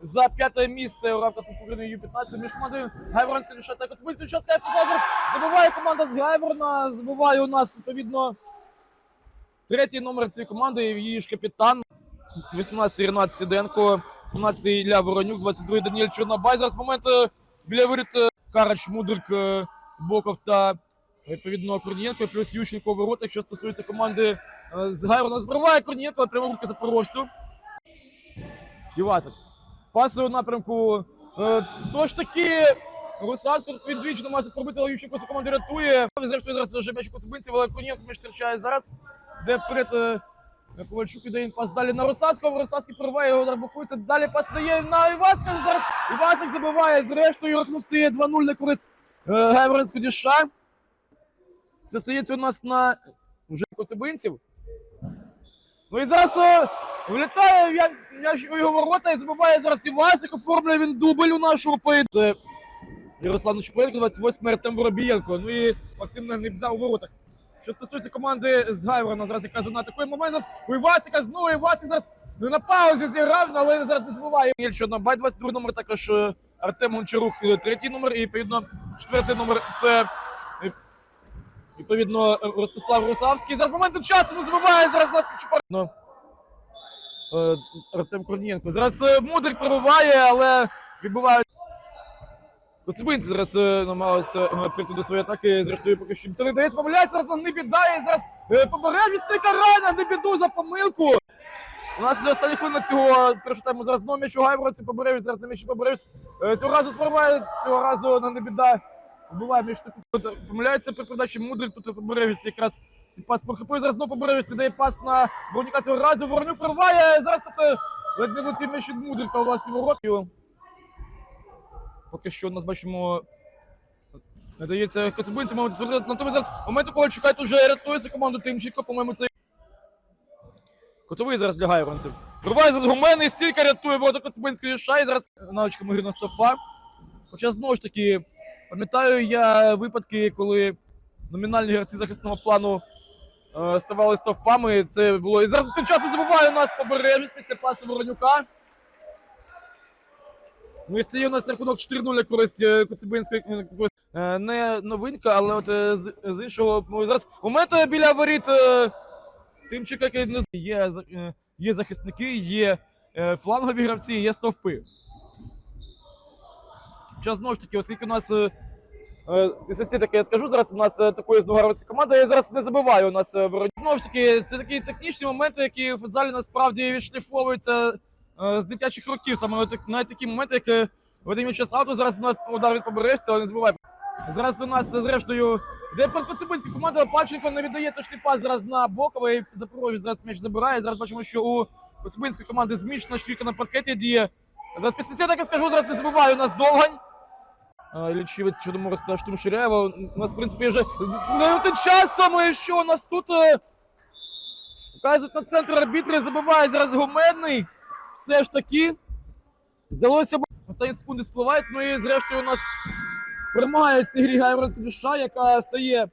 за п'яте місце у рамках України Ю-15 між командою Гайворонська душа та душа. Скайп зараз забуває команда з Гайворона, забуває у нас відповідно третій номер цієї команди, її ж капітан. 18-й Ренат Сіденко, 17-й Ілля Воронюк, 22-й Даніель Чорнобай. Зараз момент е, біля воріт е, Карач, Мудрик, е, Боков та відповідно Корнієнко, плюс Ющенко у. Що стосується команди з Гайрона, збриває Корнієнко, прямо руки запорожцю. Івасик. Пасує у напрямку. Е, тож таки, Русансько тут він двічі пробити, але Ющенко команду рятує. Зрештою, зараз вже м'яч у Коцюбинців, але Корнієнко між втрачає зараз. Де вперед е, Ковальчук віддає пас далі на Росацького. Росацький прориває його удар блокується. Далі пас дає на Іваска. Зараз Івасик забиває. Зрештою, рахунок стає 2-0 на користь е, Гайворонського діша. Це стається у нас на вже коцебинців. Ну і зараз влітає м'яч у його ворота і забиває зараз Івасик. Оформлює він дубль у нашого поєдинку. Ярослав Нечпенко, 28 Артем Воробієнко. Ну і Максим Негнебда у воротах. Що стосується команди з Гайворона, зараз яка зона такий момент зараз у Івасика знову Івасик зараз ну, на паузі зіграв, але зараз не забуває. Є ще бай 22 номер, також е, Артем Гончарук, е, третій номер, і відповідно четвертий номер це е, відповідно Ростислав Русавський. Зараз моментом часу не забуває зараз нас Чупар. Е, Артем Корнієнко. Зараз е, Мудрик пробиває, але відбувають. Коцебинці зараз е, намагаються е, прийти до своєї атаки. Зрештою, поки що це не дається помиляється. Зараз не піддає. Зараз е, побережі стика рана, не біду за помилку. У нас не остання хвилина цього першого тайму. Зараз знову м'яч у Гайворонці побережі, зараз на м'ячі побережі. Е, Цього разу спробує, цього разу на не біда. Вбиває м'яч. Помиляється при передачі Мудрик тут побережі. Якраз пас прохопив. Зараз знову побережі. Це дає пас на Воронюка цього разу. Воронюк прорває. Зараз тут е, ледь не м'яч від Мудрика у власні вороті. Поки що у нас бачимо. Не дається коцебинцям, момент звернути. Натомість зараз момент, коли чекають уже рятується команду Тимченко, по-моєму, це. Котовий зараз для гайронців. Вриває зараз гуменний, стільки рятує вода Коцебинської ша, і зараз навичками гри на стовпа. Хоча знову ж таки, пам'ятаю я випадки, коли номінальні гравці захисного плану ставали стовпами. Це було. І зараз тим часом забуває нас побережець після пасу Воронюка. Ну і стає у нас рахунок 4-0 на користь е, Коцюбинської е. Е, Не новинка, але от е, з, іншого ну, зараз момент е, біля воріт е, Тимчика, не є, е, є захисники, є е, флангові гравці, є стовпи. Час знову ж таки, оскільки у нас е, е, після ці таке я скажу, зараз у нас е, такої знову команда, я зараз не забиваю у нас е, воротів. Таки, це такі технічні моменти, які в футзалі насправді відшліфовуються з дитячих років. Саме навіть такі моменти, як Вадим час ауту, зараз у нас удар від побережця, але не забувай. Зараз у нас зрештою, де Коцюбинська команда Павченко не віддає точний пас зараз на Бокова і зараз м'яч забирає. Зараз бачимо, що у Коцюбинської команди зміщена швійка на паркеті діє. Зараз після цього так я скажу, зараз не забуває у нас Довгань. Лічівець Чорноморець та У нас, в принципі, вже тим часом, і що у нас тут вказують на центр арбітри, забиває зараз Гумедний. Все ж таки. Здалося б, останні секунди спливають, ну і зрештою у нас перемагає цій Гайворонська душа, яка стає